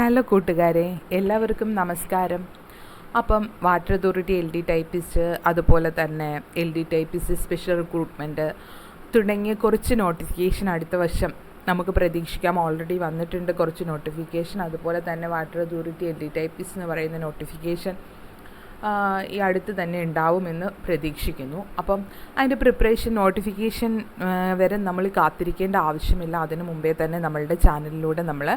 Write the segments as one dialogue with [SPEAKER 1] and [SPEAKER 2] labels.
[SPEAKER 1] Hello കൂട്ടുകാരെ. എല്ലാവർക്കും നമസ്കാരം. അപ്പം water authority L D typist അതുപോലെ തന്നെ L D typist special recruitment തുടങ്ങിയ കുറച്ച് നോട്ടിഫിക്കേഷൻ അടുത്ത വർഷം നമുക്ക് പ്രതീക്ഷിക്കാം. ഓൾറെഡി വന്നിട്ടുണ്ട് കുറച്ച് നോട്ടിഫിക്കേഷൻ അതുപോലെ തന്നെ water authority L D typist എന്ന് പറയുന്ന നോട്ടിഫിക്കേഷൻ ഈ അടുത്ത് തന്നെ ഉണ്ടാവുമെന്ന് പ്രതീക്ഷിക്കുന്നു. അപ്പം അതിന്റെ പ്രിപ്പറേഷൻ നോട്ടിഫിക്കേഷൻ വരെ നമ്മൾ കാത്തിരിക്കേണ്ട ആവശ്യമില്ല. അതിനു മുമ്പേ തന്നെ നമ്മളുടെ ചാനലിലൂടെ നമ്മൾ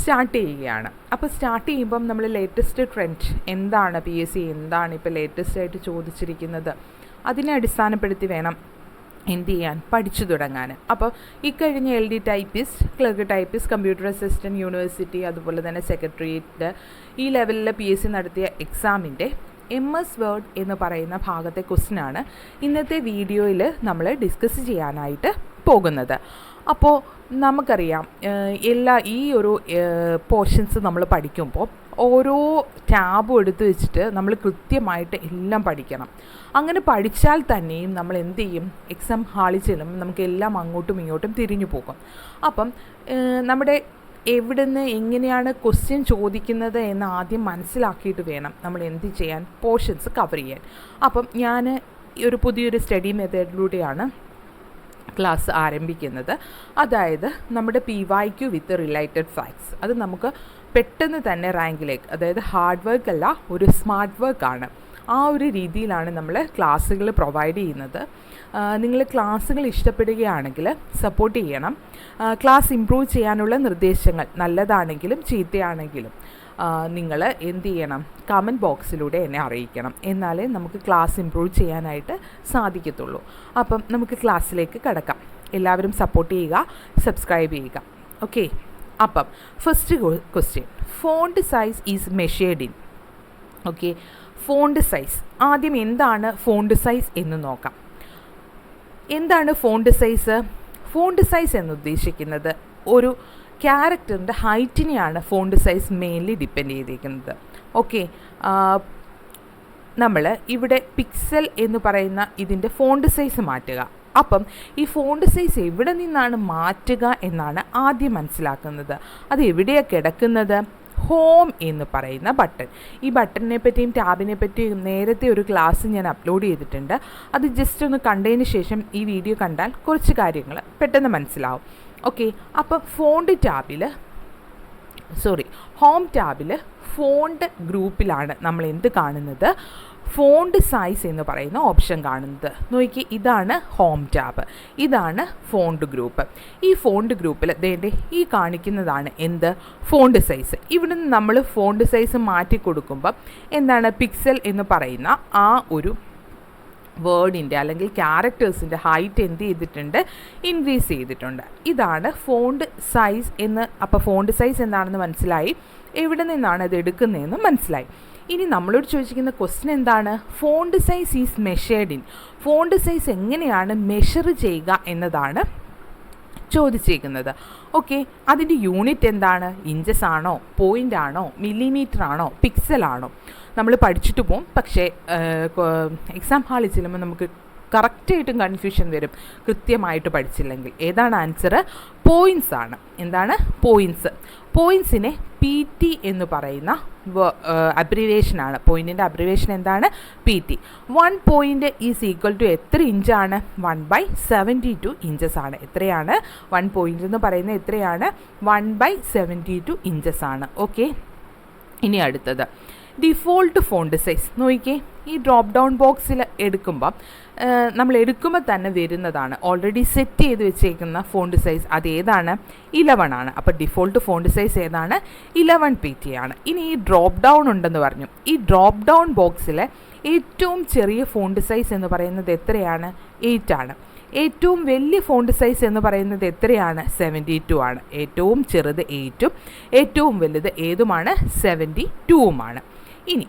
[SPEAKER 1] സ്റ്റാർട്ട് ചെയ്യുകയാണ്. അപ്പോൾ സ്റ്റാർട്ട് ചെയ്യുമ്പം നമ്മൾ ലേറ്റസ്റ്റ് ട്രെൻഡ് എന്താണ് പി എസ് സി എന്താണ് ഇപ്പോൾ ലേറ്റസ്റ്റ് ആയിട്ട് ചോദിച്ചിരിക്കുന്നത്? അതിനെ അടിസ്ഥാനപ്പെടുത്തി വേണം എന്ത് ചെയ്യാൻ പഠിച്ചു തുടങ്ങാൻ. അപ്പോൾ ഇക്കഴിഞ്ഞ L D typist clerk typist computer assistant university അതുപോലെ തന്നെ സെക്രട്ടേറിയറ്റ് ഈ ലെവലിലെ പി എസ് സി നടത്തിയ എക്സാമിന്റെ എം എസ് വേർഡ് എന്ന് പറയുന്ന ഭാഗത്തെ ക്വസ്റ്റിനാണ് ഇന്നത്തെ വീഡിയോയിൽ നമ്മൾ ഡിസ്കസ് ചെയ്യാനായിട്ട് പോകുന്നത്. അപ്പോൾ നമുക്കറിയാം എല്ലാ ഈ ഒരു പോർഷൻസ് നമ്മൾ പഠിക്കുമ്പോൾ ഓരോ ടാബും എടുത്ത് വെച്ചിട്ട് നമ്മൾ കൃത്യമായിട്ട് എല്ലാം പഠിക്കണം. അങ്ങനെ പഠിച്ചാൽ തന്നെയും നമ്മൾ എന്ത് ചെയ്യും? എക്സാം ഹാളിൽ ചെല്ലുമ്പോൾ നമുക്ക് എല്ലാം അങ്ങോട്ടും ഇങ്ങോട്ടും തിരിഞ്ഞു പോകും. അപ്പം നമ്മുടെ എവിടുന്ന് എങ്ങനെയാണ് ക്വസ്റ്റ്യൻ ചോദിക്കുന്നത് എന്ന് ആദ്യം മനസ്സിലാക്കിയിട്ട് വേണം നമ്മൾ എന്ത് ചെയ്യാൻ പോർഷൻസ് കവർ ചെയ്യാൻ. അപ്പം ഞാൻ ഒരു പുതിയൊരു സ്റ്റഡി മെത്തേഡിലൂടെയാണ് ക്ലാസ് ആരംഭിക്കുന്നത്. അതായത് നമ്മുടെ P Y Q with related facts അത് നമുക്ക് പെട്ടെന്ന് തന്നെ റാങ്കിലേക്ക് അതായത് ഹാർഡ് വർക്ക് അല്ല ഒരു സ്മാർട്ട് വർക്കാണ് ആ ഒരു രീതിയിലാണ് നമ്മൾ ക്ലാസ്സുകൾ പ്രൊവൈഡ് ചെയ്യുന്നത്. നിങ്ങൾ ക്ലാസ്സുകൾ ഇഷ്ടപ്പെടുകയാണെങ്കിൽ സപ്പോർട്ട് ചെയ്യണം. ക്ലാസ് ഇമ്പ്രൂവ് ചെയ്യാനുള്ള നിർദ്ദേശങ്ങൾ നല്ലതാണെങ്കിലും ചീത്തയാണെങ്കിലും നിങ്ങൾ എന്ത് ചെയ്യണം? കമന്റ് ബോക്സിലൂടെ എന്നെ അറിയിക്കണം. എന്നാലേ നമുക്ക് ക്ലാസ് ഇമ്പ്രൂവ് ചെയ്യാനായിട്ട് സാധിക്കത്തുള്ളൂ. അപ്പം നമുക്ക് ക്ലാസ്സിലേക്ക് കിടക്കാം. എല്ലാവരും സപ്പോർട്ട് ചെയ്യുക സബ്സ്ക്രൈബ് ചെയ്യുക. ഓക്കെ അപ്പം first question font size is measured in okay font size ആദ്യം എന്താണ് ഫോണ്ട് സൈസ് എന്ന് നോക്കാം. എന്താണ് ഫോണ്ട് സൈസ് ഫോണ്ട് സൈസ് എന്ന് ഉദ്ദേശിക്കുന്നത് ഒരു ക്യാരക്ടറിന്റെ ഹൈറ്റിനെയാണ് ഫോണ്ട് സൈസ് മെയിൻലി ഡിപ്പെൻഡ് ചെയ്തിരിക്കുന്നത്. ഓക്കെ നമ്മൾ ഇവിടെ പിക്സൽ എന്ന് പറയുന്ന ഇതിന്റെ ഫോണ്ട് സൈസ് മാറ്റുക. അപ്പം ഈ ഫോണ്ട് സൈസ് എവിടെ നിന്നാണ് മാറ്റുക എന്നാണ് ആദ്യം മനസ്സിലാക്കുന്നത്. അത് എവിടെയാണ് കിടക്കുന്നത്? ഹോം എന്ന് പറയുന്ന ബട്ടൺ ഈ ബട്ടണിനെ പറ്റിയും ടാബിനെ പറ്റിയും നേരത്തെ ഒരു ക്ലാസ് ഞാൻ അപ്ലോഡ് ചെയ്തിട്ടുണ്ട്. അത് ജസ്റ്റ് ഒന്ന് കണ്ടതിന് ശേഷം ഈ വീഡിയോ കണ്ടാൽ കുറച്ച് കാര്യങ്ങൾ പെട്ടെന്ന് മനസ്സിലാവും. ഓക്കെ അപ്പോൾ ഫോണ്ട് ടാബിൽ സോറി ഹോം ടാബിൽ ഫോണ്ട് ഗ്രൂപ്പിലാണ് നമ്മൾ എന്ത് കാണുന്നത്? ഫോണ്ട് സൈസ് എന്ന് പറയുന്ന ഓപ്ഷൻ കാണുന്നത്. നോക്കി ഇതാണ് ഹോം ടാബ് ഇതാണ് ഫോണ്ട് ഗ്രൂപ്പ് ഈ ഫോണ്ട് ഗ്രൂപ്പിൽ ദേണ്ടെ ഈ കാണിക്കുന്നതാണ് എന്ത്? ഫോണ്ട് സൈസ് ഇവിടെ നിന്ന് നമ്മൾ ഫോണ്ട് സൈസ് മാറ്റി കൊടുക്കുമ്പോൾ എന്താണ്? പിക്സൽ എന്ന് പറയുന്ന ആ ഒരു വേർഡിന്റെ അല്ലെങ്കിൽ ക്യാരക്ടേഴ്സിന്റെ ഹൈറ്റ് എന്ത് ചെയ്തിട്ടുണ്ട്? ഇൻക്രീസ് ചെയ്തിട്ടുണ്ട്. ഇതാണ് ഫോണ്ട് സൈസ് എന്ന് അപ്പോൾ ഫോണ്ട് സൈസ് എന്താണെന്ന് മനസ്സിലായി. എവിടെ നിന്നാണ് ഇത് എടുക്കുന്നതെന്ന് മനസ്സിലായി. ഇനി നമ്മളോട് ചോദിച്ചിരിക്കുന്ന ക്വസ്റ്റ്യൻ എന്താണ്? Font size is measured in font size എങ്ങനെയാണ് മെഷർ ചെയ്യുക എന്നതാണ് ചോദിച്ചേക്കുന്നത് ഓക്കെ അതിന്റെ യൂണിറ്റ് എന്താണ്? ഇഞ്ചസ് ആണോ? പോയിന്റ് ആണോ? മില്ലിമീറ്റർ ആണോ? പിക്സൽ ആണോ? നമ്മൾ പഠിച്ചിട്ട് പോകും പക്ഷേ എക്സാം ഹാളിൽ ചെല്ലുമ്പോൾ നമുക്ക് കറക്റ്റായിട്ടും കൺഫ്യൂഷൻ വരും. കൃത്യമായിട്ട് പഠിച്ചില്ലെങ്കിൽ. ഏതാണ് ആൻസർ പോയിൻസ് ആണ്. എന്താണ്? പോയിൻസ് പോയിൻസിനെ പി ടി എന്ന് പറയുന്ന അബ്രിവേഷനാണ് പോയിന്റിന്റെ അബ്രിവേഷൻ എന്താണ്? P T one point is equal to എത്ര ഇഞ്ചാണ് one by seventy two inches ആണ്. എത്രയാണ്? വൺ പോയിന്റ് എന്ന് പറയുന്നത് എത്രയാണ്? One by seventy two inches ആണ്. ഓക്കെ ഇനി അടുത്തത്. ഡിഫോൾട്ട് ഫോണ്ട് സൈസ് നോക്കിക്കേ ഈ ഡ്രോപ്പ് ഡൗൺ ബോക്സിൽ എടുക്കുമ്പം നമ്മൾ എടുക്കുമ്പോൾ തന്നെ വരുന്നതാണ്. ഓൾറെഡി സെറ്റ് ചെയ്ത് വെച്ചേക്കുന്ന ഫോണ്ട് സൈസ് അത് ഏതാണ് ഇലവൺ ആണ്. അപ്പോൾ ഡിഫോൾട്ട് ഫോണ്ട് സൈസ് ഏതാണ്? ഇലവൺ പി ടി ആണ്. ഇനി ഈ ഡ്രോപ്പ് ഡൗൺ ഉണ്ടെന്ന് പറഞ്ഞു. ഈ ഡ്രോപ്പ് ഡൗൺ ബോക്സിലെ ഏറ്റവും ചെറിയ ഫോണ്ട് സൈസ് എന്ന് പറയുന്നത് എത്രയാണ്? എയ്റ്റ് ആണ്. ഏറ്റവും വലിയ ഫോണ്ട് സൈസ് എന്ന് പറയുന്നത് എത്രയാണ്? സെവന്റി ടു ആണ്. ഏറ്റവും ചെറുത് എയ്റ്റും ഏറ്റവും വലുത് ഏതുമാണ്? സെവന്റി ടൂവുമാണ് ഇനി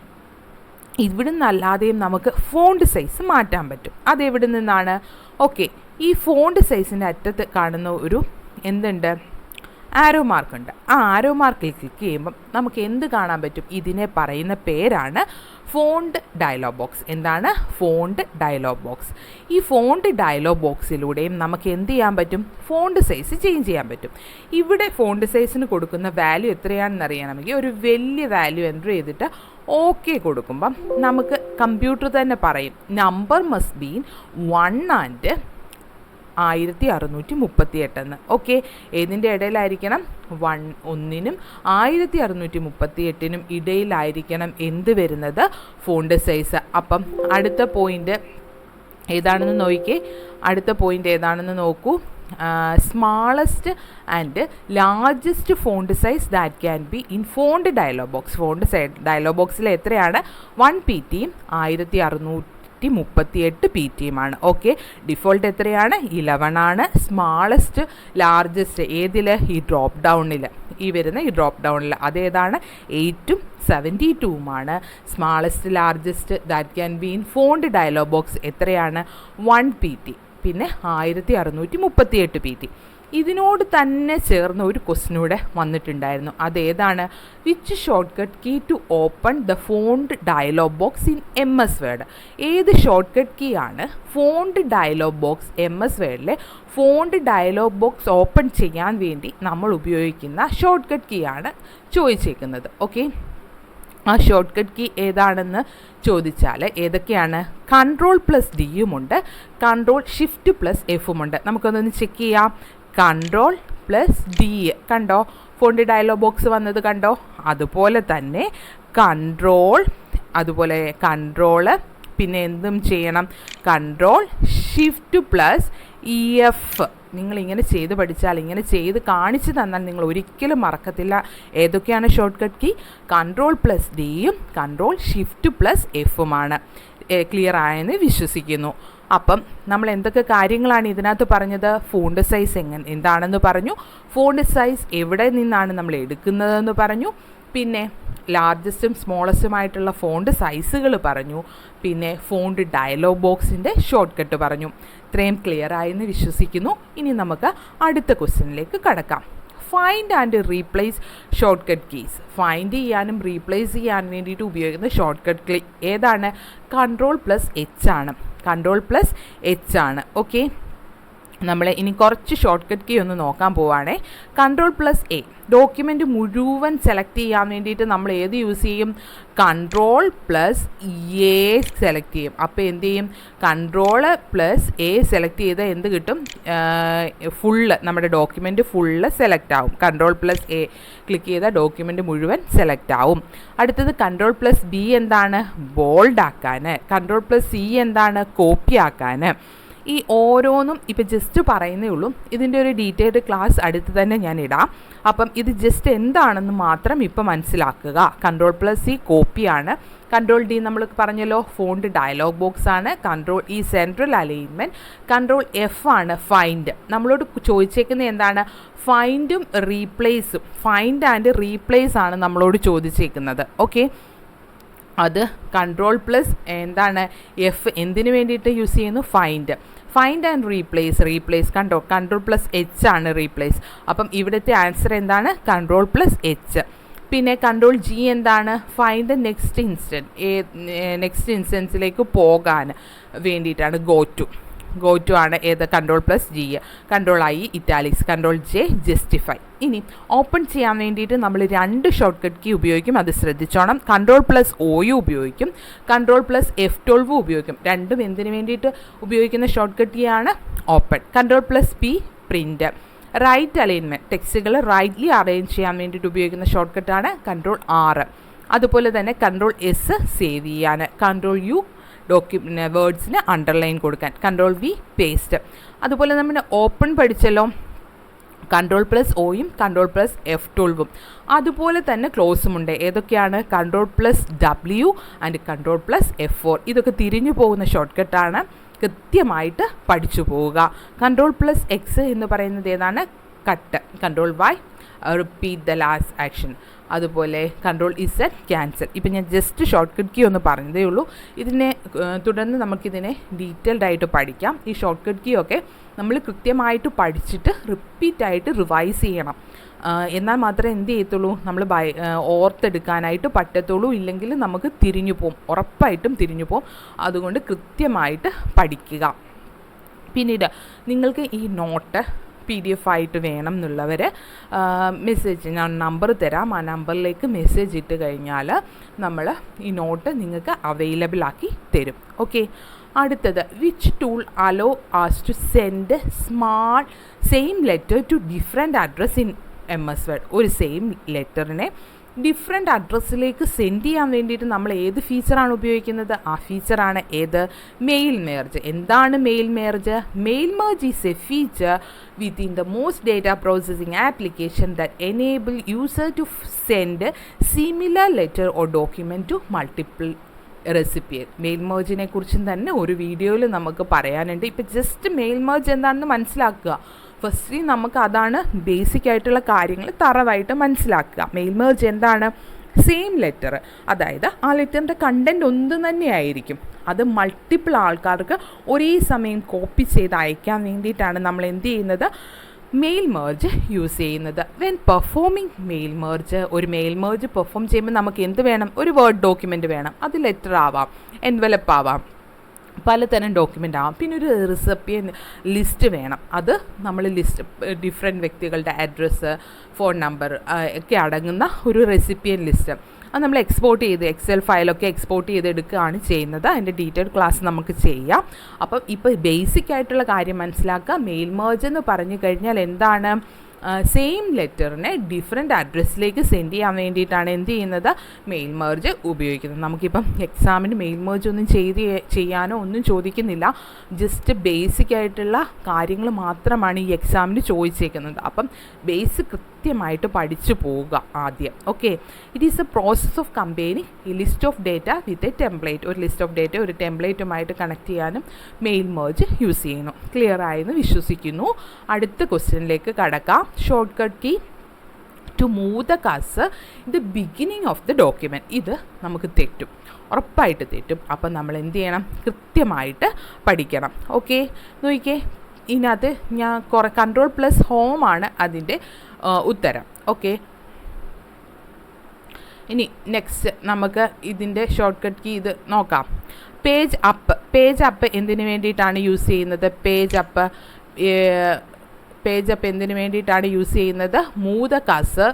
[SPEAKER 1] ഇവിടെ നിന്നല്ലാതെയും നമുക്ക് ഫോണ്ട് സൈസ് മാറ്റാൻ പറ്റും. അതെവിടെ നിന്നാണ്? ഓക്കെ ഈ ഫോണ്ട് സൈസിന്റെ അറ്റത്ത് കാണുന്ന ഒരു എന്തുണ്ട്? ആരോ മാർക്ക് ഉണ്ട്. ആ ആരോ മാർക്കിൽ ക്ലിക്ക് ചെയ്യുമ്പം നമുക്ക് എന്ത് കാണാൻ പറ്റും? ഇതിനെ പറയുന്ന പേരാണ് ഫോണ്ട് ഡയലോഗ് ബോക്സ് എന്താണ്? ഫോണ്ട് ഡയലോഗ് ബോക്സ് ഈ ഫോണ്ട് ഡയലോഗ് ബോക്സിലൂടെയും നമുക്ക് എന്ത് ചെയ്യാൻ പറ്റും? ഫോണ്ട് സൈസ് ചേഞ്ച് ചെയ്യാൻ പറ്റും. ഇവിടെ ഫോണ്ട് സൈസിന് കൊടുക്കുന്ന വാല്യൂ എത്രയാണെന്ന് അറിയണമെങ്കിൽ ഒരു വലിയ വാല്യൂ എന്റർ ചെയ്തിട്ട് ഓക്കെ കൊടുക്കുമ്പം നമുക്ക് കമ്പ്യൂട്ടർ തന്നെ പറയും. Number must been one and ആയിരത്തി അറുന്നൂറ്റി മുപ്പത്തി എട്ടെന്ന് ഓക്കെ ഏതിന്റെ ഇടയിലായിരിക്കണം? വൺ ഒന്നിനും ആയിരത്തി അറുന്നൂറ്റി മുപ്പത്തി എട്ടിനും ഇടയിലായിരിക്കണം എന്ത് വരുന്നത്? Font size. അപ്പം അടുത്ത പോയിന്റ് ഏതാണെന്ന് നോക്കി അടുത്ത പോയിന്റ് ഏതാണെന്ന് നോക്കൂ. Smallest and largest font size that can be in font dialog box font size dialog ബോക്സിൽ എത്രയാണ്? വൺ പി ടിയും ആയിരത്തി അറുന്നൂറ്റി നൂറ്റി മുപ്പത്തി എട്ട് പി ടിയുമാണ് ഓക്കെ ഡിഫോൾട്ട് എത്രയാണ്? ഇലവൺ ആണ്. സ്മാളസ്റ്റ് ലാർജസ്റ്റ് ഏതിൽ ഈ ഡ്രോപ്പ് ഡൗണിൽ ഈ വരുന്ന ഈ ഡ്രോപ്പ് ഡൗണിൽ അതേതാണ് എയ്റ്റും seventy ടൂമാണ് smallest largest that can be in font dialog box എത്രയാണ്? വൺ പി ടി പിന്നെ ആയിരത്തി അറുന്നൂറ്റി മുപ്പത്തി എട്ട് പി ടി ഇതിനോട് തന്നെ ചേർന്ന ഒരു കൂടെ വന്നിട്ടുണ്ടായിരുന്നു. അതേതാണ്? Which shortcut key to open the font dialog box in M S word ഏത് ഷോർട്ട് കട്ട് കീ ആണ് font dialog box M S വേർഡിലെ font dialog box open ചെയ്യാൻ വേണ്ടി നമ്മൾ ഉപയോഗിക്കുന്ന ഷോർട്ട് കട്ട് കീ ആണ് ചോദിച്ചേക്കുന്നത്. ഓക്കെ ആ ഷോർട്ട് കട്ട് കീ ഏതാണെന്ന് ചോദിച്ചാൽ ഏതൊക്കെയാണ്? കൺട്രോൾ പ്ലസ് ഡിയുമുണ്ട് കൺട്രോൾ ഷിഫ്റ്റ് പ്ലസ് എഫുമുണ്ട് നമുക്കൊന്നൊന്ന് ചെക്ക് ചെയ്യാം. കൺട്രോൾ പ്ലസ് ഡി കണ്ടോ? ഫോണ്ട് ഡയലോഗ് ബോക്സ് വന്നത് കണ്ടോ? അതുപോലെ തന്നെ കൺട്രോൾ അതുപോലെ കൺട്രോൾ പിന്നെ എന്തും ചെയ്യണം. Control shift plus E F നിങ്ങൾ ഇങ്ങനെ ചെയ്ത് പഠിച്ചാൽ ഇങ്ങനെ ചെയ്ത് കാണിച്ചു തന്നാൽ നിങ്ങൾ ഒരിക്കലും മറക്കത്തില്ല. ഏതൊക്കെയാണ് shortcut key control plus ഡിയും കൺട്രോൾ ഷിഫ്റ്റ് പ്ലസ് എഫുമാണ് ക്ലിയർ ആയെന്ന് വിശ്വസിക്കുന്നു. അപ്പം നമ്മൾ എന്തൊക്കെ കാര്യങ്ങളാണ് ഇതിനകത്ത് പറഞ്ഞത്? ഫോണ്ട് സൈസ് എങ്ങനെ എന്താണെന്ന് പറഞ്ഞു. ഫോണ്ട് സൈസ് എവിടെ നിന്നാണ് നമ്മൾ എടുക്കുന്നതെന്ന് പറഞ്ഞു. പിന്നെ ലാർജസ്റ്റും സ്മോളസ്റ്റുമായിട്ടുള്ള ഫോണ്ട് സൈസുകൾ പറഞ്ഞു. പിന്നെ ഫോണ്ട് ഡയലോഗ് ബോക്സിന്റെ ഷോർട്ട് കട്ട് പറഞ്ഞു. ഇത്രയും ക്ലിയർ ആയെന്ന് വിശ്വസിക്കുന്നു. ഇനി നമുക്ക് അടുത്ത ക്വസ്റ്റ്യനിലേക്ക് കടക്കാം. Find and replace shortcut keys find ചെയ്യാനും റീപ്ലേസ് ചെയ്യാനും വേണ്ടിയിട്ട് ഉപയോഗിക്കുന്ന ഷോർട്ട് കട്ട് ക്ലി ഏതാണ്? കൺട്രോൾ പ്ലസ് എച്ച് ആണ്. കൺട്രോൾ പ്ലസ് എച്ച് ആണ്. ഓക്കെ നമ്മൾ ഇനി കുറച്ച് ഷോർട്ട് കട്ട് കീ ഒന്ന് നോക്കാൻ പോവാണേ. കൺട്രോൾ പ്ലസ് എ ഡോക്യുമെന്റ് മുഴുവൻ സെലക്ട് ചെയ്യാൻ വേണ്ടിയിട്ട് നമ്മൾ ഏത് യൂസ് ചെയ്യും? കൺട്രോൾ പ്ലസ് എ സെലക്ട് ചെയ്യും. അപ്പോൾ എന്ത് ചെയ്യും? കൺട്രോൾ പ്ലസ് എ സെലക്ട് ചെയ്താൽ എന്ത് കിട്ടും? ഫുള്ള് നമ്മുടെ ഡോക്യുമെന്റ് ഫുള്ള് സെലക്ട് ആവും. കൺട്രോൾ പ്ലസ് എ ക്ലിക്ക് ചെയ്താൽ ഡോക്യുമെന്റ് മുഴുവൻ സെലക്ട് ആവും. അടുത്തത് കൺട്രോൾ പ്ലസ് ബി എന്താണ്? ബോൾഡ് ആക്കാൻ കൺട്രോൾ പ്ലസ് സി എന്താണ്? കോപ്പി ആക്കാൻ ഈ ഓരോന്നും ഇപ്പം ജസ്റ്റ് പറയുന്നേ ഉള്ളൂ. ഇതിന്റെ ഒരു ഡീറ്റെയിൽഡ് ക്ലാസ് അടുത്ത് തന്നെ ഞാൻ ഇടാം. അപ്പം ഇത് ജസ്റ്റ് എന്താണെന്ന് മാത്രം ഇപ്പം മനസ്സിലാക്കുക. കൺട്രോൾ പ്ലസ് സി കോപ്പിയാണ് കൺട്രോൾ ഡി നമ്മൾ പറഞ്ഞല്ലോ ഫോണ്ട് ഡയലോഗ് ബോക്സ് ആണ്. Control E central alignment control F ആണ് ഫൈൻഡ് നമ്മളോട് ചോദിച്ചേക്കുന്നത് എന്താണ്? ഫൈൻഡും റീപ്ലേസും ഫൈൻഡ് ആൻഡ് റീപ്ലേസ് ആണ് നമ്മളോട് ചോദിച്ചേക്കുന്നത്. ഓക്കെ അത് കൺട്രോൾ പ്ലസ് എന്താണ് എഫ് എന്തിനു വേണ്ടിയിട്ട് യൂസ് ചെയ്യുന്നു? Find find and replace replace കണ്ടോ? കൺട്രോൾ പ്ലസ് എച്ച് ആണ് റീപ്ലേസ് അപ്പം ഇവിടുത്തെ ആൻസർ എന്താണ്? കൺട്രോൾ പ്ലസ് എച്ച് പിന്നെ കൺട്രോൾ ജി എന്താണ്? Find the next instant next ഇൻസ്റ്റൻസിലേക്ക് പോകാൻ വേണ്ടിയിട്ടാണ് ഗോ ടു ഗോ ടു ആണ് ഏത്? Control plus G control I italics control J justify ഇനി ഓപ്പൺ ചെയ്യാൻ വേണ്ടിയിട്ട് നമ്മൾ രണ്ട് ഷോർട്ട് കട്ട് കീ ഉപയോഗിക്കും. അത് ശ്രദ്ധിച്ചോണം. കൺട്രോൾ പ്ലസ് ഒയും ഉപയോഗിക്കും. കൺട്രോൾ പ്ലസ് എഫ് ട്വൽവ് ഉപയോഗിക്കും. രണ്ടും എന്തിനു വേണ്ടിയിട്ട് ഉപയോഗിക്കുന്ന ഷോർട്ട് കട്ട് കീ ആണ്? Open control plus P print right alignment ടെക്സ്റ്റുകൾ rightly arrange ചെയ്യാൻ വേണ്ടിയിട്ട് ഉപയോഗിക്കുന്ന ഷോർട്ട് കട്ടാണ് കൺട്രോൾ ആറ് അതുപോലെ തന്നെ കൺട്രോൾ എസ് സേവ് ചെയ്യാൻ കൺട്രോൾ യു ഡോക്യു വേർഡ്സിന് അണ്ടർലൈൻ കൊടുക്കാൻ. കൺട്രോൾ വി പേസ്റ്റ് അതുപോലെ നമ്മൾ ഓപ്പൺ പഠിച്ചല്ലോ. കൺട്രോൾ പ്ലസ് ഒയും കൺട്രോൾ പ്ലസ് എഫ് ട്വൽവും അതുപോലെ തന്നെ ക്ലോസും ഉണ്ട്. ഏതൊക്കെയാണ്? Control plus W and control plus F four ഇതൊക്കെ തിരിഞ്ഞു പോകുന്ന ഷോർട്ട് കട്ടാണ് കൃത്യമായിട്ട് പഠിച്ചു പോവുക. കൺട്രോൾ പ്ലസ് എക്സ് എന്ന് പറയുന്നത് ഏതാണ്? Cut control Y repeat the last action അതുപോലെ കൺട്രോൾ ഇസ് ഇസഡ് ക്യാൻസൽ ഇപ്പം ഞാൻ ജസ്റ്റ് ഷോർട്ട് കട്ട് കീ ഒന്ന് പറഞ്ഞതേ ഉള്ളൂ. ഇതിനെ തുടർന്ന് നമുക്കിതിനെ ഡീറ്റെയിൽഡ് ആയിട്ട് പഠിക്കാം. ഈ ഷോർട്ട് കട്ട് കീ ഒക്കെ നമ്മൾ കൃത്യമായിട്ട് പഠിച്ചിട്ട് റിപ്പീറ്റായിട്ട് റിവൈസ് ചെയ്യണം. എന്നാൽ മാത്രമേ എന്ത് ചെയ്യത്തുള്ളൂ? നമ്മൾ ബൈ ഓർത്തെടുക്കാനായിട്ട് പറ്റത്തുള്ളൂ. ഇല്ലെങ്കിൽ നമുക്ക് തിരിഞ്ഞു പോകും ഉറപ്പായിട്ടും തിരിഞ്ഞു പോകും അതുകൊണ്ട് കൃത്യമായിട്ട് പഠിക്കുക. പിന്നീട് നിങ്ങൾക്ക് ഈ നോട്ട് പി ഡി എഫ് ആയിട്ട് വേണം എന്നുള്ളവർ മെസ്സേജ് ഞാൻ നമ്പർ തരാം. ആ നമ്പറിലേക്ക് മെസ്സേജ് ഇട്ട് കഴിഞ്ഞാൽ നമ്മൾ ഈ നോട്ട് നിങ്ങൾക്ക് അവൈലബിൾ ആക്കി തരും. ഓക്കെ അടുത്തത് which tool allow us to send small same letter to different address in M S word ഒരു സെയിം ലെറ്ററിനെ ഡിഫറെന്റ് അഡ്രസ്സിലേക്ക് സെൻഡ് ചെയ്യാൻ വേണ്ടിയിട്ട് നമ്മൾ ഏത് ഫീച്ചറാണ് ഉപയോഗിക്കുന്നത്? ആ ഫീച്ചറാണ് ഏത്? മെയിൽ മേർജ് എന്താണ് mail merge mail merge is a feature within the most data processing application that enable user to send similar letter or document to multiple recipient mail മേർജിനെ കുറിച്ചും തന്നെ ഒരു വീഡിയോയിൽ നമുക്ക് പറയാനുണ്ട്. ഇപ്പം ജസ്റ്റ് മെയിൽ മേർജ് എന്താണെന്ന് മനസ്സിലാക്കുക. ഫസ്റ്റ്ലി നമുക്ക് അതാണ് ബേസിക് ആയിട്ടുള്ള കാര്യങ്ങൾ തറവായിട്ട് മനസ്സിലാക്കുക. മെയിൽ മേർജ് എന്താണ്? സെയിം ലെറ്റർ അതായത് ആ ലെറ്ററിന്റെ കണ്ടന്റ് ഒന്നും തന്നെയായിരിക്കും അത് മൾട്ടിപ്പിൾ ആൾക്കാർക്ക് ഒരേ സമയം കോപ്പി ചെയ്ത് അയക്കാൻ വേണ്ടിയിട്ടാണ് നമ്മൾ എന്ത് ചെയ്യുന്നത്? മെയിൽ മേർജ് യൂസ് ചെയ്യുന്നത്. വെൻ പെർഫോമിംഗ് മെയിൽ മേർജ് ഒരു മെയിൽ മേർജ് പെർഫോം ചെയ്യുമ്പോൾ നമുക്ക് എന്ത് വേണം? ഒരു വേർഡ് ഡോക്യുമെന്റ് വേണം. അത് ലെറ്റർ ആവാം. എൻവലപ്പ് ആവാം. പലതരം ഡോക്യുമെന്റ് ആവാം. പിന്നെ ഒരു റിസപ്പിയൻ ലിസ്റ്റ് വേണം. അത് നമ്മൾ ലിസ്റ്റ് ഡിഫറെന്റ് വ്യക്തികളുടെ അഡ്രസ്സ് ഫോൺ നമ്പർ ഒക്കെ അടങ്ങുന്ന ഒരു റെസിപ്പിയൻ ലിസ്റ്റ് അത് നമ്മൾ എക്സ്പോർട്ട് ചെയ്ത് എക്സൽ ഫയലൊക്കെ എക്സ്പോർട്ട് ചെയ്ത് എടുക്കുകയാണ് ചെയ്യുന്നത്. അതിന്റെ ഡീറ്റെയിൽ ക്ലാസ് നമുക്ക് ചെയ്യാം. അപ്പം ഇപ്പോൾ ബേസിക് ആയിട്ടുള്ള കാര്യം മനസ്സിലാക്കുക. മെയിൽ മേജ് എന്ന് പറഞ്ഞു കഴിഞ്ഞാൽ എന്താണ്? സെയിം ലെറ്ററിനെ ഡിഫറെന്റ് അഡ്രസ്സിലേക്ക് സെൻഡ് ചെയ്യാൻ വേണ്ടിയിട്ടാണ് എന്ത് ചെയ്യുന്നത്? മെയിൽ മേർജ് ഉപയോഗിക്കുന്നത്. നമുക്കിപ്പം എക്സാമിന് മെയിൽ മേർജ് ഒന്നും ചെയ്ത് ചെയ്യാനോ ഒന്നും ചോദിക്കുന്നില്ല. ജസ്റ്റ് ബേസിക് ആയിട്ടുള്ള കാര്യങ്ങൾ മാത്രമാണ് ഈ എക്സാമിന് ചോദിച്ചേക്കുന്നത്. അപ്പം ബേസ് കൃത്യമായിട്ട് പഠിച്ചു പോവുക ആദ്യം. Okay it is a process of combining ഈ list of data with a template ഒരു ലിസ്റ്റ് ഓഫ് ഡേറ്റ ഒരു ടെംപ്ലേറ്റുമായിട്ട് കണക്ട് ചെയ്യാനും മെയിൽ മേജ് യൂസ് ചെയ്യുന്നു. ക്ലിയർ ആയെന്ന് വിശ്വസിക്കുന്നു. അടുത്ത ക്വസ്റ്റ്യനിലേക്ക് കടക്കാം. Shortcut key to move the cursor the beginning of the document ഇത് നമുക്ക് തെറ്റും. ഉറപ്പായിട്ട് തെറ്റും. അപ്പം നമ്മൾ എന്ത് ചെയ്യണം? കൃത്യമായിട്ട് പഠിക്കണം. ഓക്കെ നോക്കിക്കേ. ഇതിനകത്ത് ഞാൻ കുറേ കൺട്രോൾ പ്ലസ് ഹോമാണ് അതിന്റെ ഉത്തരം. ഓക്കെ. ഇനി നെക്സ്റ്റ് നമുക്ക് ഇതിന്റെ ഷോർട്ട് കട്ട് കീ ഇത് നോക്കാം. പേജ് അപ്പ് പേജ് അപ്പ് എന്തിനു വേണ്ടിയിട്ടാണ് യൂസ് ചെയ്യുന്നത്? പേജ് അപ്പ് പേജ് അപ്പ് എന്തിനു വേണ്ടിയിട്ടാണ് യൂസ് ചെയ്യുന്നത്? Move the cursor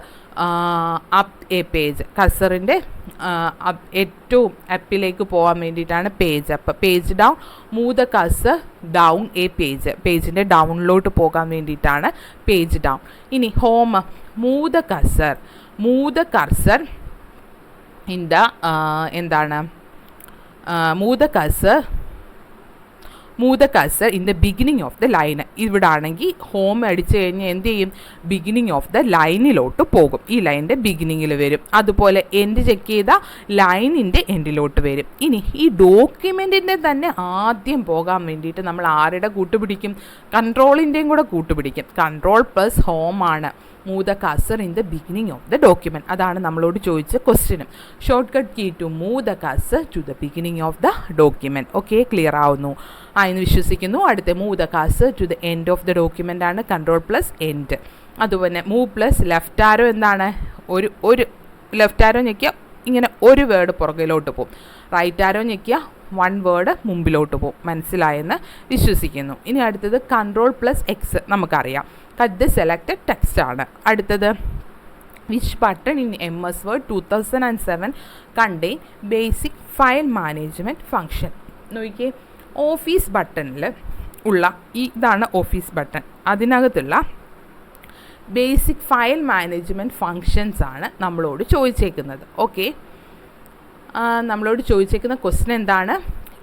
[SPEAKER 1] up a page കസറിന്റെ ഏറ്റവും അപ്പിലേക്ക് പോകാൻ വേണ്ടിയിട്ടാണ് page up page down move the cursor down a page പേജിന്റെ ഡൗൺലോട്ട് പോകാൻ വേണ്ടിയിട്ടാണ് പേജ് ഡൗൺ ഇനി home move the cursor move the cursor in the എന്താണ്? Move the cursor move the cursor in the beginning of the line ഇവിടെ ആണെങ്കിൽ home അടിച്ചു കഴിഞ്ഞാൽ എന്ത് ചെയ്യും? ബിഗിനിങ് ഓഫ് ദ ലൈനിലോട്ട് പോകും. ഈ ലൈന്റെ ബിഗിനിങ്ങിൽ വരും. അതുപോലെ എൻഡ് ചെക്ക് ചെയ്ത ലൈനിന്റെ എൻഡിലോട്ട് വരും. ഇനി ഈ ഡോക്യുമെന്റിന്റെ തന്നെ ആദ്യം പോകാൻ വേണ്ടിയിട്ട് നമ്മൾ ആരുടെ കൂട്ടുപിടിക്കും? കൺട്രോളിന്റെയും കൂടെ കൂട്ടുപിടിക്കും. കൺട്രോൾ പ്ലസ് ഹോം ആണ്. Move the cursor in the beginning of the document അതാണ് നമ്മളോട് ചോദിച്ച ക്വസ്റ്റ്യനും shortcut key to move the cursor to the beginning of the document okay clear ആവുന്നു. ആ എന്ന് വിശ്വസിക്കുന്നു. അടുത്ത move the cursor to the end of the document ആണ്. കൺട്രോൾ പ്ലസ് എൻഡ് അതുപോലെ മൂവ് പ്ലസ് ലെഫ്റ്റ് ആരോ എന്താണ്? ഒരു ഒരു ലെഫ്റ്റ് ആരോ ഞെക്കിയാൽ ഇങ്ങനെ ഒരു വേർഡ് പുറകിലോട്ട് പോകും റൈറ്റ് ആരോ ഞെക്കിയാൽ വൺ വേർഡ് മുമ്പിലോട്ട് പോകും മനസ്സിലായെന്ന് വിശ്വസിക്കുന്നു. ഇനി അടുത്തത് കൺട്രോൾ പ്ലസ് എക്സ് നമുക്കറിയാം. കട്ട് ദ സെലക്റ്റഡ് ടെക്സ്റ്റ് ആണ്. അടുത്തത്. Which button in M S Word two thousand and seven contain basic file management function നോക്കിയേ. ഓഫീസ് ബട്ടണിൽ ഉള്ള ഈ ഇതാണ് ഓഫീസ് ബട്ടൺ അതിനകത്തുള്ള ബേസിക് ഫയൽ മാനേജ്മെന്റ് ഫങ്ഷൻസ് ആണ് നമ്മളോട് ചോദിച്ചേക്കുന്നത്. ഓക്കെ നമ്മളോട് ചോദിച്ചേക്കുന്ന ക്വസ്റ്റൻ എന്താണ്?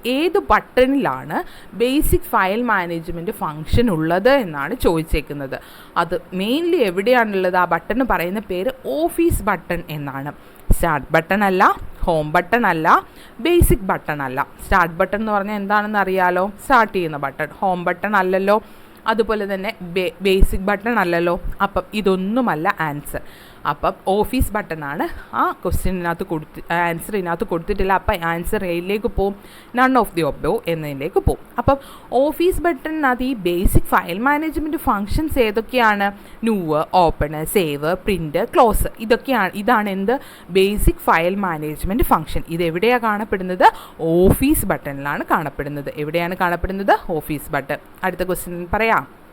[SPEAKER 1] ഏത് ബട്ടണിലാണ് ബേസിക് ഫയൽ മാനേജ്മെന്റ് ഫങ്ഷൻ ഉള്ളത് എന്നാണ് ചോദിച്ചേക്കുന്നത്. അത് മെയിൻലി എവിടെയാണുള്ളത്? ആ ബട്ടൺ പറയുന്ന പേര് ഓഫീസ് ബട്ടൺ എന്നാണ്. സ്റ്റാർട്ട് ബട്ടൺ അല്ല ഹോം ബട്ടൺ അല്ല ബേസിക് ബട്ടൺ അല്ല. സ്റ്റാർട്ട് ബട്ടൺ എന്ന് പറഞ്ഞാൽ എന്താണെന്ന് അറിയാലോ? സ്റ്റാർട്ട് ചെയ്യുന്ന ബട്ടൺ. ഹോം ബട്ടൺ അല്ലല്ലോ. അതുപോലെ തന്നെ ബേസിക് ബട്ടൺ അല്ലല്ലോ. അപ്പം ഇതൊന്നുമല്ല ആൻസർ. അപ്പം ഓഫീസ് ബട്ടണാണ് ആ ക്വസ്റ്റ്യനകത്ത് കൊടുത്ത് ആൻസർ ഇതിനകത്ത് കൊടുത്തിട്ടില്ല. അപ്പം ആൻസർ എയിലേക്ക് പോവും. നൺ ഓഫ് ദി ഒബോ എന്നതിലേക്ക് പോവും. അപ്പം ഓഫീസ് ബട്ടണിനകത്ത് ഈ ബേസിക് ഫയൽ മാനേജ്മെന്റ് ഫങ്ഷൻസ് ഏതൊക്കെയാണ്? New open save print close ഇതൊക്കെയാണ് ഇതാണ് എന്ത്? ബേസിക് ഫയൽ മാനേജ്മെന്റ് ഫങ്ഷൻ ഇത് എവിടെയാണ് കാണപ്പെടുന്നത്? ഓഫീസ് ബട്ടണിലാണ് കാണപ്പെടുന്നത്. എവിടെയാണ് കാണപ്പെടുന്നത്? ഓഫീസ് ബട്ടൺ അടുത്ത ക്വസ്റ്റ്യൻ പറയാം.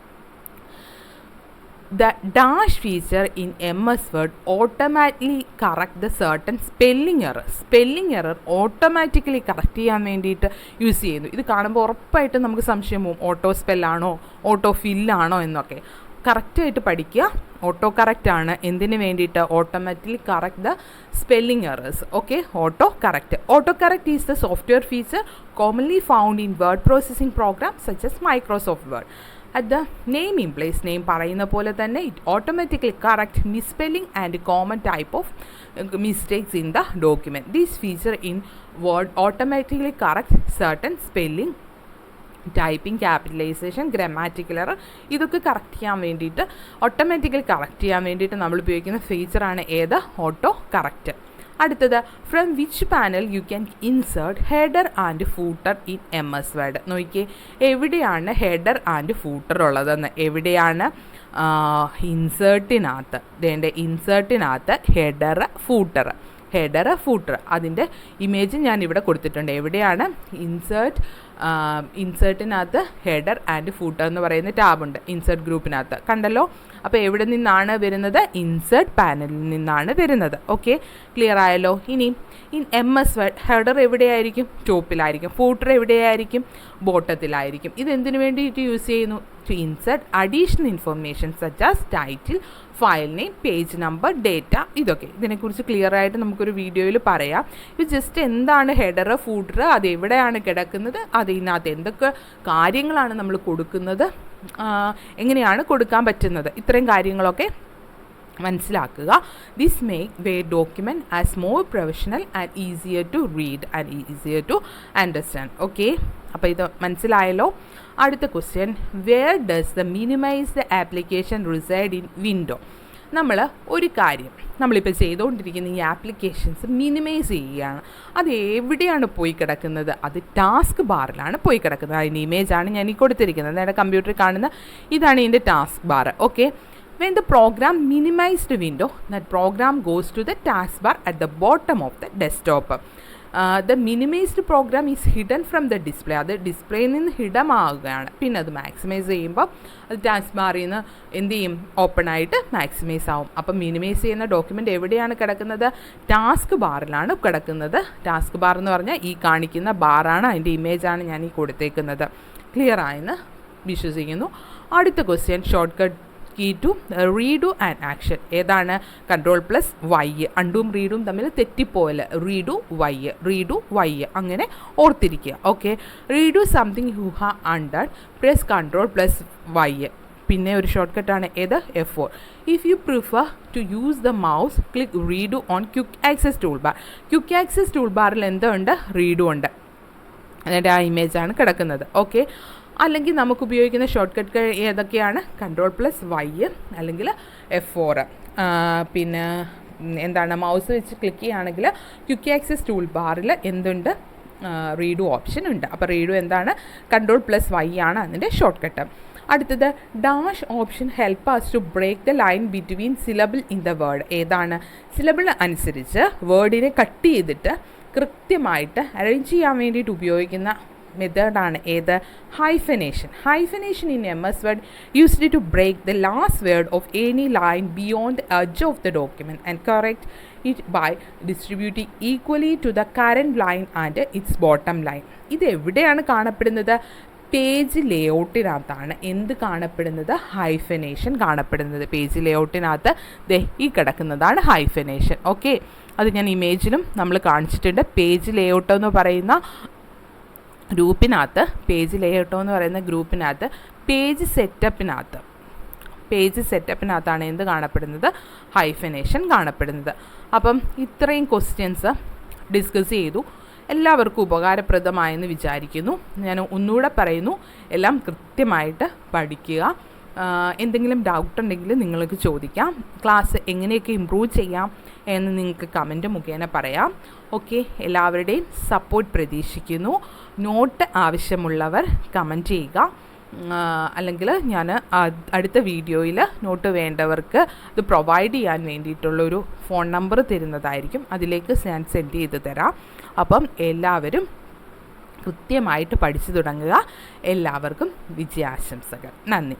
[SPEAKER 1] The dash feature in MS Word automatically correct the certain spelling error. Spelling error automatically correct ചെയ്യാൻ വേണ്ടിയിട്ട് യൂസ് ചെയ്യുന്നു. ഇത് കാണുമ്പോൾ ഉറപ്പായിട്ടും നമുക്ക് സംശയം പോവും ഓട്ടോ സ്പെല്ലാണോ ഓട്ടോ ഫില്ലാണോ എന്നൊക്കെ. കറക്റ്റായിട്ട് പഠിക്കുക. ഓട്ടോ കറക്റ്റ് ആണ്. എന്തിനു വേണ്ടിയിട്ട്? Automatically correct the spelling errors okay autocorrect autocorrect is the software feature commonly found in word processing program such as Microsoft Word at the name implies name പറയുന്ന പോലെ തന്നെ it automatically correct misspelling and common type of mistakes in the document these feature in word automatically correct certain spelling typing capitalization grammatical error ഇതൊക്കെ correct ചെയ്യാൻ വേണ്ടിയിട്ട് automatically correct ചെയ്യാൻ വേണ്ടിയിട്ട് നമ്മൾ ഉപയോഗിക്കുന്ന ഫീച്ചറാണ് ഏത്? ഓട്ടോ കറക്റ്റ് അടുത്തത് from which panel you can insert header and footer in M S word നോക്കിയേ എവിടെയാണ് ഹെഡർ ആൻഡ് ഫൂട്ടർ ഉള്ളതെന്ന്? എവിടെയാണ് ഇൻസേർട്ടിനകത്ത് ഇതിന്റെ ഇൻസേർട്ടിനകത്ത് ഹെഡർ ഫൂട്ടർ ഹെഡർ ഫൂട്ടർ അതിന്റെ ഇമേജ് ഞാൻ ഇവിടെ കൊടുത്തിട്ടുണ്ട്. എവിടെയാണ്? ഇൻസേർട്ട് ഇൻസേർട്ടിനകത്ത് ഹെഡർ ആൻഡ് ഫൂട്ടർ എന്ന് പറയുന്ന ടാബുണ്ട് ഇൻസേർട്ട് ഗ്രൂപ്പിനകത്ത് കണ്ടല്ലോ? അപ്പോൾ എവിടെ നിന്നാണ് വരുന്നത്? ഇൻസേർട്ട് പാനലിൽ നിന്നാണ് വരുന്നത്. ഓക്കെ? ക്ലിയർ ആയല്ലോ? ഇനി in M S Word header എവിടെയായിരിക്കും? ടോപ്പിലായിരിക്കും. ഫൂട്ടർ എവിടെയായിരിക്കും? ബോട്ടത്തിലായിരിക്കും. ഇതെന്തിനു വേണ്ടിയിട്ട് യൂസ് ചെയ്യുന്നു? To insert additional information such as title file name page number data ഇതൊക്കെ. ഇതിനെക്കുറിച്ച് ക്ലിയർ ആയിട്ട് നമുക്കൊരു വീഡിയോയിൽ പറയാം. ഇത് ജസ്റ്റ് എന്താണ് ഹെഡർ ഫൂട്ടർ അത് എവിടെയാണ് കിടക്കുന്നത്? അതിനകത്ത് എന്തൊക്കെ കാര്യങ്ങളാണ് നമ്മൾ കൊടുക്കുന്നത്? എങ്ങനെയാണ് കൊടുക്കാൻ പറ്റുന്നത്? ഇത്രയും കാര്യങ്ങളൊക്കെ മനസ്സിലാക്കുക. This make way document as more professional and easier to read and easier to understand okay അപ്പോൾ ഇത് മനസ്സിലായല്ലോ? അടുത്ത question where does the minimize the application reside in window നമ്മൾ ഒരു കാര്യം നമ്മളിപ്പോൾ ചെയ്തുകൊണ്ടിരിക്കുന്ന ഈ ആപ്ലിക്കേഷൻസ് മിനിമൈസ് ചെയ്യുകയാണ്. അത് എവിടെയാണ് പോയി കിടക്കുന്നത്? അത് ടാസ്ക് ബാറിലാണ് പോയി കിടക്കുന്നത്. അതിന്റെ ഇമേജാണ് ഞാൻ ഈ കൊടുത്തിരിക്കുന്നത്. നേരെ കമ്പ്യൂട്ടറിൽ കാണുന്ന ഇതാണ് ഇതിന്റെ taskbar okay? When the program minimized window that program goes to the taskbar at the bottom of the desktop. uh, the minimized program is hidden from the display അത് ഡിസ്പ്ലേയിൽ നിന്ന് ഹിഡമാവുകയാണ് പിന്നെ അത് മാക്സിമൈസ് ചെയ്യുമ്പോൾ അത് ടാസ്ക് ബാറിൽ നിന്ന് എന്ത് ചെയ്യും? ഓപ്പൺ ആയിട്ട് മാക്സിമൈസ് ആവും. അപ്പം മിനിമൈസ് ചെയ്യുന്ന ഡോക്യുമെന്റ് എവിടെയാണ് കിടക്കുന്നത്? ടാസ്ക് ബാറിലാണ് കിടക്കുന്നത്. ടാസ്ക് ബാർ എന്ന് പറഞ്ഞാൽ ഈ കാണിക്കുന്ന ബാറാണ് അതിന്റെ ഇമേജാണ് ഞാൻ ഈ കൊടുത്തേക്കുന്നത്. ക്ലിയർ ആയെന്ന് വിശ്വസിക്കുന്നു. അടുത്ത question shortcut key to redo and action ഏതാണ്? കൺട്രോൾ പ്ലസ് വൈ അണ്ടും റീഡും തമ്മിൽ തെറ്റിപ്പോയൽ റീഡു വൈ റീഡു വൈ അങ്ങനെ ഓർത്തിരിക്കുക. Okay redo something you uh under press control plus Y പിന്നെ ഒരു ഷോർട്ട് കട്ടാണ് ഏത്? F four if you prefer to use the mouse click redo on quick access toolbar quick access tool ബാറിൽ എന്തുണ്ട്? Read ഉണ്ട്. അതിന്റെ ആ ഇമേജാണ് കിടക്കുന്നത്. ഓക്കെ അല്ലെങ്കിൽ നമുക്ക് ഉപയോഗിക്കുന്ന ഷോർട്ട് കട്ട് ഏതൊക്കെയാണ്? കൺട്രോൾ പ്ലസ് വൈ അല്ലെങ്കിൽ എഫ് ഫോർ പിന്നെ എന്താണ്? മൗസ് വെച്ച് ക്ലിക്ക് ചെയ്യുകയാണെങ്കിൽ ക്യുക്കി ആക്സസ് ടൂൾ ബാറിൽ എന്തുണ്ട്? റീഡു ഓപ്ഷൻ ഉണ്ട്. അപ്പോൾ റീഡു എന്താണ്? കൺട്രോൾ പ്ലസ് വൈ ആണ് അതിന്റെ ഷോർട്ട് കട്ട് അടുത്തത് dash option help us to break the line between syllable in the word ഏതാണ്? സിലബിൾ അനുസരിച്ച് വേർഡിനെ കട്ട് ചെയ്തിട്ട് കൃത്യമായിട്ട് അറേഞ്ച് ചെയ്യാൻ വേണ്ടിയിട്ട് ഉപയോഗിക്കുന്ന മെത്തേഡാണ് ഏത്? Hyphenation hyphenation in M S Word used to break the last word of any line beyond edge of the document and correct it by distributing equally to the current line and its bottom line ഇത് എവിടെയാണ് കാണപ്പെടുന്നത്? Page ലേഔട്ടിനകത്താണ് എന്ത് കാണപ്പെടുന്നത്? Hyphenation കാണപ്പെടുന്നത്. Page ലേഔട്ടിനകത്ത് ദേ ഈ കിടക്കുന്നതാണ് hyphenation okay അത് ഞാൻ ഇമേജിലും നമ്മൾ കാണിച്ചിട്ടുണ്ട്. പേജ് ലേഔട്ട് എന്ന് പറയുന്ന ഗ്രൂപ്പിനകത്ത് പേജ് ലേഔട്ടോ എന്ന് പറയുന്ന ഗ്രൂപ്പിനകത്ത് പേജ് സെറ്റപ്പിനകത്ത് പേജ് സെറ്റപ്പിനകത്താണ് എന്ത് കാണപ്പെടുന്നത്? ഹൈഫനേഷൻ കാണപ്പെടുന്നത്. അപ്പം ഇത്രയും ക്വസ്റ്റ്യൻസ് ഡിസ്കസ് ചെയ്തു. എല്ലാവർക്കും ഉപകാരപ്രദമായെന്ന് വിചാരിക്കുന്നു. ഞാൻ ഒന്നുകൂടെ പറയുന്നു. എല്ലാം കൃത്യമായിട്ട് പഠിക്കുക. എന്തെങ്കിലും ഡൗട്ട് ഉണ്ടെങ്കിൽ നിങ്ങൾക്ക് ചോദിക്കാം. ക്ലാസ് എങ്ങനെയൊക്കെ ഇമ്പ്രൂവ് ചെയ്യാം എന്ന് നിങ്ങൾക്ക് കമന്റ് മുഖേന പറയാം. ഓക്കെ എല്ലാവരുടെയും സപ്പോർട്ട് പ്രതീക്ഷിക്കുന്നു. നോട്ട് ആവശ്യമുള്ളവർ കമന്റ് ചെയ്യുക. അല്ലെങ്കിൽ ഞാൻ അടുത്ത വീഡിയോയിൽ നോട്ട് വേണ്ടവർക്ക് ഇത് പ്രൊവൈഡ് ചെയ്യാൻ വേണ്ടിയിട്ടുള്ളൊരു ഫോൺ നമ്പർ തരുന്നതായിരിക്കും. അതിലേക്ക് ഞാൻ സെൻഡ് ചെയ്ത് തരാം. അപ്പം എല്ലാവരും കൃത്യമായിട്ട് പഠിച്ചു തുടങ്ങുക. എല്ലാവർക്കും വിജയാശംസകൾ. നന്ദി.